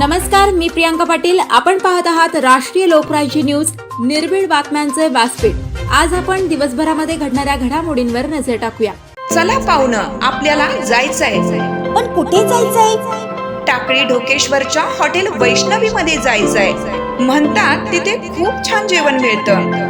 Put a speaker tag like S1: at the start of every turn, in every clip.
S1: नमस्कार मी प्रियांका पाटील. आपण पाहत आहात राष्ट्रीय लोकराज्य न्यूज निर्भीड बातम्यांचे व्यासपीठ. आज आपण दिवसभरामध्ये घडणाऱ्या घडामोडींवर नजर टाकूया.
S2: चला पाहुणं आपल्याला जायचंय.
S3: पण कुठे जायचंय?
S2: टाकळी ढोकेश्वरच्या हॉटेल वैष्णवी मध्ये जायचंय. म्हणतात तिथे खूप छान जेवण मिळतं.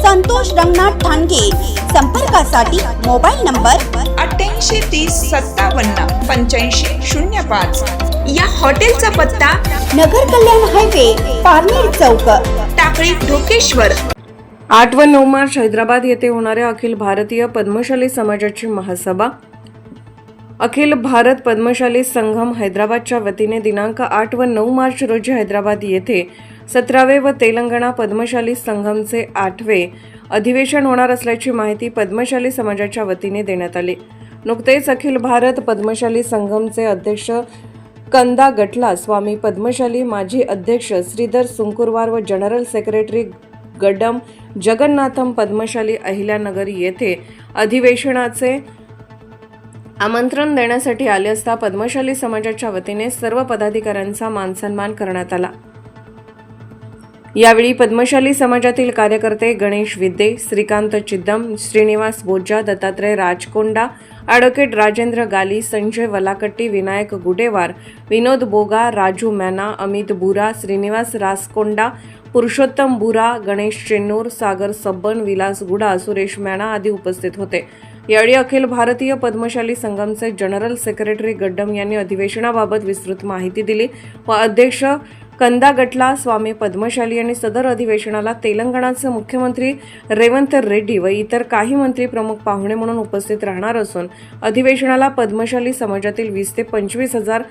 S3: संतोष रंगनाथ ठाणगे. संपर्कासाठी मोबाईल नंबर
S2: अठ्ठ्याऐंशी तीस सत्तावन्न पंच्याऐंशी शून्य पाच. या हॉटेलचा पत्ता
S3: नगर कल्याण हायवे पारनेर चौक.
S2: टाकळी ढोकेश्वर.
S4: आठ व नऊ मार्च हैदराबाद येथे होणाऱ्या अखिल भारतीय पद्मशाली समाजाची महासभा. अखिल भारत पद्मशाली संघम हैदराबादच्या वतीने दिनांक आठ व नऊ मार्च रोजी हैदराबाद येथे सतरावे व तेलंगणा पद्मशाली संघमचे आठवे अधिवेशन होणार असल्याची माहिती पद्मशाली समाजाच्या वतीने देण्यात आली. नुकतेच अखिल भारत पद्मशाली संघमचे अध्यक्ष कंदा गटला स्वामी पद्मशाली माजी अध्यक्ष श्रीधर सुंकुरवार व जनरल सेक्रेटरी गडम जगन्नाथम पद्मशाली अहिल्यानगर येथे अधिवेशनाचे आमंत्रण देण्यासाठी आले असता पद्मशाली समाजाच्या वतीने सर्व पदाधिकाऱ्यांचा मानसन्मान करण्यात आला. यावेळी पद्मशाली समाजातील कार्यकर्ते गणेश विद्ये श्रीकांत चिद्दम श्रीनिवास बोज्जा दत्तात्रय राजकोंडा ॲडव्होकेट राजेंद्र गाली संजय वलाकट्टी विनायक गुडेवार विनोद बोगा राजू मॅना अमित बुरा श्रीनिवास रासकोंडा पुरुषोत्तम बुरा गणेश चेन्नूर सागर सब्बन विलास गुडा सुरेश मॅना आदी उपस्थित होते. यावेळी अखिल भारतीय पद्मशाली संगमचे जनरल सेक्रेटरी गड्डम यांनी अधिवेशनाबाबत विस्तृत माहिती दिली व अध्यक्ष कंदा गटला स्वामी पद्मशाली यांनी सदर अधिवेशनाला तेलंगणाचे मुख्यमंत्री रेवंत रेड्डी व इतर काही मंत्री प्रमुख पाहुणे म्हणून उपस्थित राहणार असून अधिवेशनाला पद्मशाली समाजातील वीस ते पंचवीस हजार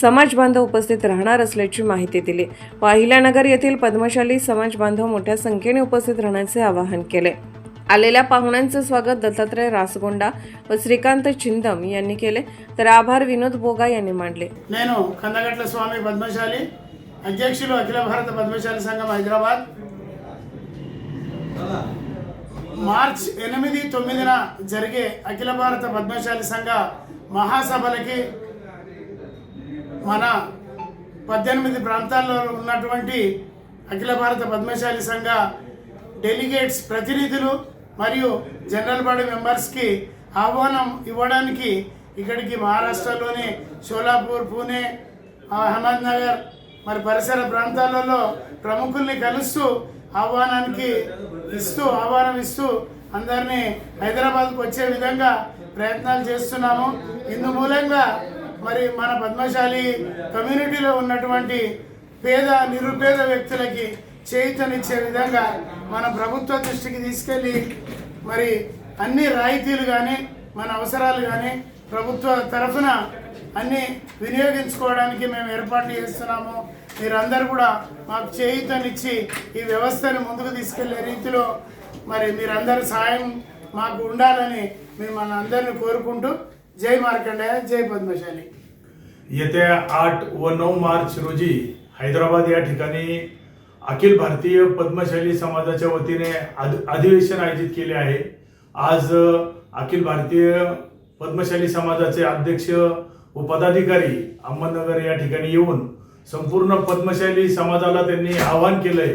S4: समाज बांधव उपस्थित राहणार असल्याची माहिती दिली व अहिल्यानगर येथील पद्मशाली समाज बांधव मोठ्या संख्येने उपस्थित राहण्याचे आवाहन केले आलेल्या पाहुण्यांचे स्वागत दत्तात्रय रासगोंडा व श्रीकांत चिंदम यांनी केले तर आभार विनोद बोगा यांनी मांडले
S5: నేను కందగట్ల స్వామి పద్మశాలి అధ్యక్షులు అఖిల భారత పద్మశాలి సంఘం హైదరాబాద్. మార్చ్ ఎనిమిది తొమ్మిదిన జరిగే అఖిల భారత పద్మశాలి సంఘ మహాసభలకి మన పద్దెనిమిది ప్రాంతాల్లో ఉన్నటువంటి అఖిల భారత పద్మశాలి సంఘ డెలిగేట్స్ ప్రతినిధులు మరియు జనరల్ బాడీ మెంబర్స్కి ఆహ్వానం ఇవ్వడానికి ఇక్కడికి మహారాష్ట్రలోని షోలాపూర్ పూణే అహ్మద్నగర్ మరి పరిసర ప్రాంతాలలో ప్రముఖుల్ని కలుస్తూ ఆహ్వానానికి ఇస్తూ ఆహ్వానం ఇస్తూ అందరినీ హైదరాబాద్కు వచ్చే విధంగా ప్రయత్నాలు చేస్తున్నాము. ఇందు మూలంగా మరి మన పద్మశాలి కమ్యూనిటీలో ఉన్నటువంటి పేద నిరుపేద వ్యక్తులకి చేయుతనిచ్చే విధంగా మన ప్రభుత్వ దృష్టికి తీసుకెళ్ళి మరి అన్ని రాయితీలు కానీ మన అవసరాలు కానీ ప్రభుత్వ తరఫున అన్ని వినియోగించుకోవడానికి మేము ఏర్పాట్లు చేస్తున్నాము మీరందరూ కూడా మాకు చేయుతనిచ్చి ఈ వ్యవస్థను ముందుకు తీసుకెళ్లే రీతిలో మరి మీరందరూ సాయం మాకు ఉండాలని మేము మన అందరిని కోరుకుంటూ జై మార్కండేయ జై పద్మశాలి
S6: येत्या आठ व नऊ मार्च रोजी हैदराबाद या ठिकाणी अखिल भारतीय पद्मशाली समाजाच्या वतीने आद- अधिवेशन आयोजित केले आहे आज अ, अखिल भारतीय पद्मशाली समाजाचे अध्यक्ष व पदाधिकारी अहमदनगर या ठिकाणी येऊन संपूर्ण पद्मशाली समाजाला त्यांनी आवाहन केलंय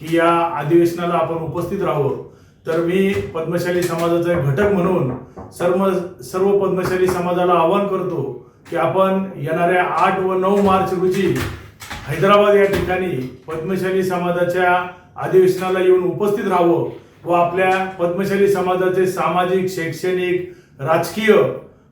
S6: की या अधिवेशनाला आपण उपस्थित राहावं. तर मी पद्मशाली समाजाचा एक घटक म्हणून सर्व सर्व पद्मशाली समाजाला आवाहन करतो की आपण येणाऱ्या आठ व नऊ मार्च रोजी हैदराबाद या ठिकाणी पद्मशाली समाजाच्या अधिवेशनाला येऊन उपस्थित राहावं व आपल्या पद्मशाली समाजाचे सामाजिक शैक्षणिक राजकीय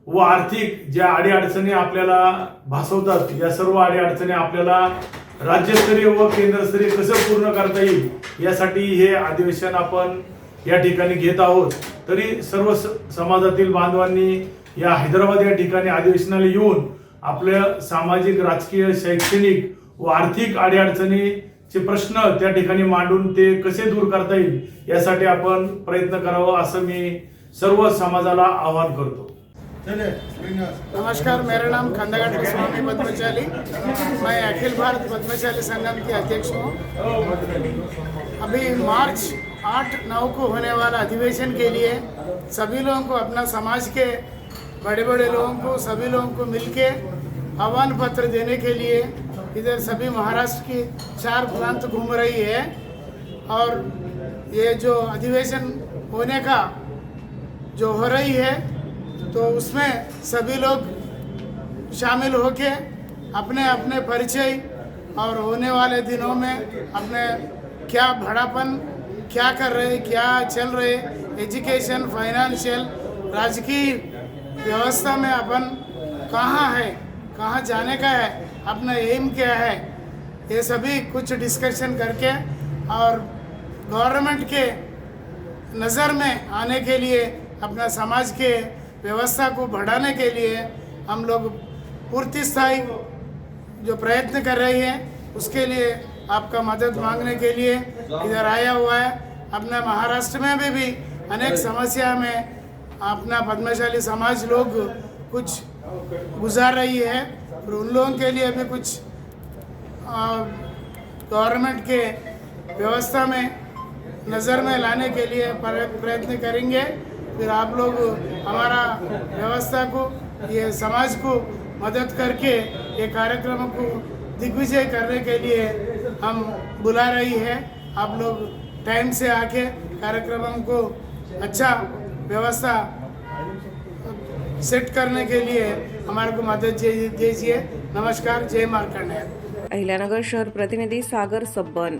S6: व आर्थिक ज्या अडीअडचणी आपल्याला भासवतात या सर्व अडीअडचणी आपल्याला राज्यस्तरीय व केंद्रस्तरीय कसं पूर्ण करता येईल यासाठी हे अधिवेशन आपण या ठिकाणी घेत आहोत. तरी सर्व स- समाजातील बांधवांनी या हैदराबाद या ठिकाणी अधिवेशनाला येऊन आपल्या सामाजिक राजकीय शैक्षणिक व आर्थिक अडीअडचणीचे प्रश्न त्या ठिकाणी मांडून ते कसे दूर करता येईल यासाठी आपण प्रयत्न करावा असं मी सर्व समाजाला आवाहन करतो.
S5: नमस्कार, मेरा नाम खंडगढ़ स्वामी पद्मशाली मैं अखिल भारत पद्मशाली संगम के अध्यक्ष हूँ। अभी मार्च आठ नौ को होने वाला अधिवेशन के लिए सभी लोगों को, अपना समाज के बड़े बड़े लोगों को, सभी लोगों को मिलके आह्वान पत्र देने के लिए इधर सभी महाराष्ट्र की चार प्रांत घूम रही है। और ये जो अधिवेशन होने का जो हो रही है तो उसमें सभी लोग शामिल होके अपने अपने परिचय और होने वाले दिनों में अपने क्या भड़ापन, क्या कर रहे, क्या चल रहे एजुकेशन फाइनेंशियल राजकीय व्यवस्था में अपन कहाँ है, कहाँ जाने का है, अपना एम क्या है, ये सभी कुछ डिस्कशन करके और गवर्नमेंट के नज़र में आने के लिए अपना समाज के व्यवस्था को बढ़ाने के लिए हम लोग पूर्ति स्थायी जो प्रयत्न कर रही है उसके लिए आपका मदद मांगने के लिए इधर आया हुआ है। अपने महाराष्ट्र में भी, भी अनेक समस्या में अपना पद्मशाली समाज लोग कुछ गुजार रही है। और उन लोगों के लिए भी कुछ गवर्नमेंट के व्यवस्था में नज़र में लाने के लिए प्रयत्न करेंगे। फिर आप लोग हमारा व्यवस्था को, ये समाज को मदद करके ये कार्यक्रम को दिग्विजय करने के लिए हम बुला रही है। आप लोग टाइम से आके कार्यक्रम को अच्छा व्यवस्था सेट करने के लिए हमारे को मदद दीजिए। नमस्कार, जय मार्कंडेय।
S4: अहिल्यानगर शहर प्रतिनिधि सागर सब्बन